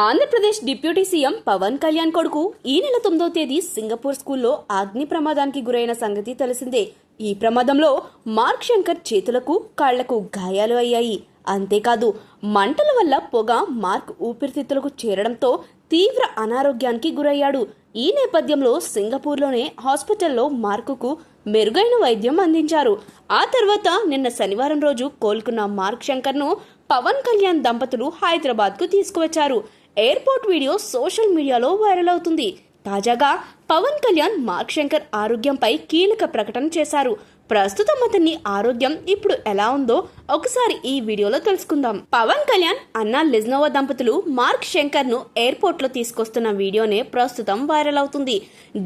Andhra Pradesh deputy CM Pawan Kalyan కొడుకు ఈ నెల తొమ్మిదో తేదీ సింగపూర్ స్కూల్లో అగ్ని ప్రమాదానికి గురైన సంగతి తెలిసిందే. ఈ ప్రమాదంలో మార్క్ శంకర్ చేతులకు కాళ్ళకు గాయాలు అయ్యాయి. అంతేకాదు మంటల వల్ల పొగ మార్క్ ఊపిరితిత్తులకు చేరడంతో తీవ్ర అనారోగ్యానికి గురయ్యాడు. ఈ నేపథ్యంలో సింగపూర్లోనే హాస్పిటల్లో మార్కుకు మెరుగైన వైద్యం అందించారు. ఆ తర్వాత నిన్న శనివారం రోజు కోలుకున్న మార్క్ శంకర్ను పవన్ కళ్యాణ్ దంపతులు హైదరాబాద్కు తీసుకువచ్చారు. ఎయిర్పోర్ట్ వీడియో సోషల్ మీడియాలో వైరల్ అవుతుంది. తాజాగా పవన్ కళ్యాణ్ మార్క్ శంకర్ ఆరోగ్యంపై కీలక ప్రకటన చేశారు. ప్రస్తుతం అతని ఆరోగ్యం ఇప్పుడు ఎలా ఉందో ఒకసారి ఈ వీడియోలో తెలుసుకుందాం. పవన్ కళ్యాణ్ అన్నా లిజ్నోవా దంపతులు మార్క్ శంకర్ను ఎయిర్పోర్ట్లో తీసుకొస్తున్న వీడియోనే ప్రస్తుతం వైరల్ అవుతుంది.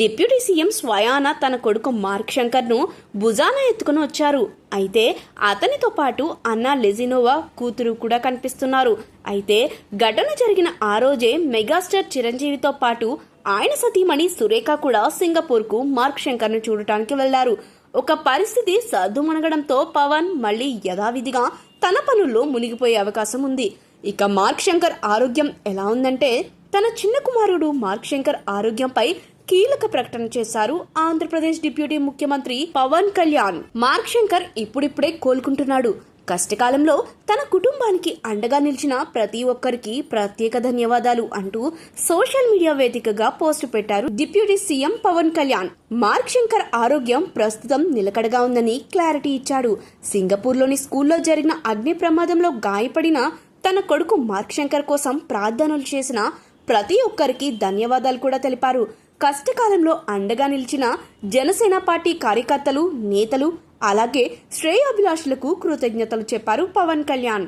డిప్యూటీ సీఎం స్వయాన తన కొడుకు మార్క్ శంకర్ను భుజాన ఎత్తుకుని వచ్చారు. అయితే అతనితో పాటు అన్నా లెజినోవా కూతురు కూడా కనిపిస్తున్నారు. అయితే ఘటన జరిగిన ఆ రోజే మెగాస్టార్ చిరంజీవితో పాటు ఆయన సతీమణి సురేఖ కూడా సింగపూర్కు మార్క్ శంకర్ను చూడటానికి వెళ్ళారు ఒక పరిస్థితి సర్దుమణగడంతో పవన్ మళ్ళీ యథావిధిగా తన పనుల్లో మునిగిపోయే అవకాశం ఉంది. ఇక మార్క్ శంకర్ ఆరోగ్యం ఎలా ఉందంటే తన చిన్న కుమారుడు మార్క్ శంకర్ ఆరోగ్యంపై కీలక ప్రకటన చేశారు ఆంధ్రప్రదేశ్ డిప్యూటీ ముఖ్యమంత్రి పవన్ కళ్యాణ్. మార్క్ శంకర్ ఇప్పుడిప్పుడే కోలుకుంటున్నాడు. కష్టకాలంలో తన కుటుంబానికి అండగా నిలిచిన ప్రతి ఒక్కరికి ప్రత్యేక ధన్యవాదాలు అంటూ సోషల్ మీడియా వేదికగా పోస్టు పెట్టారు deputy CM Pawan Kalyan. Mark Shankar ఆరోగ్యం ప్రస్తుతం నిలకడగా ఉందని క్లారిటీ ఇచ్చాడు. సింగపూర్లోని స్కూల్లో జరిగిన అగ్ని ప్రమాదంలో గాయపడిన తన కొడుకు మార్క్ శంకర్ కోసం ప్రార్థనలు చేసిన ప్రతి ఒక్కరికి ధన్యవాదాలు కూడా తెలిపారు. కష్టకాలంలో అండగా నిలిచిన జనసేన పార్టీ కార్యకర్తలు నేతలు అలాగే శ్రేయాభిలాషులకు కృతజ్ఞతలు చెప్పారు పవన్ కళ్యాణ్.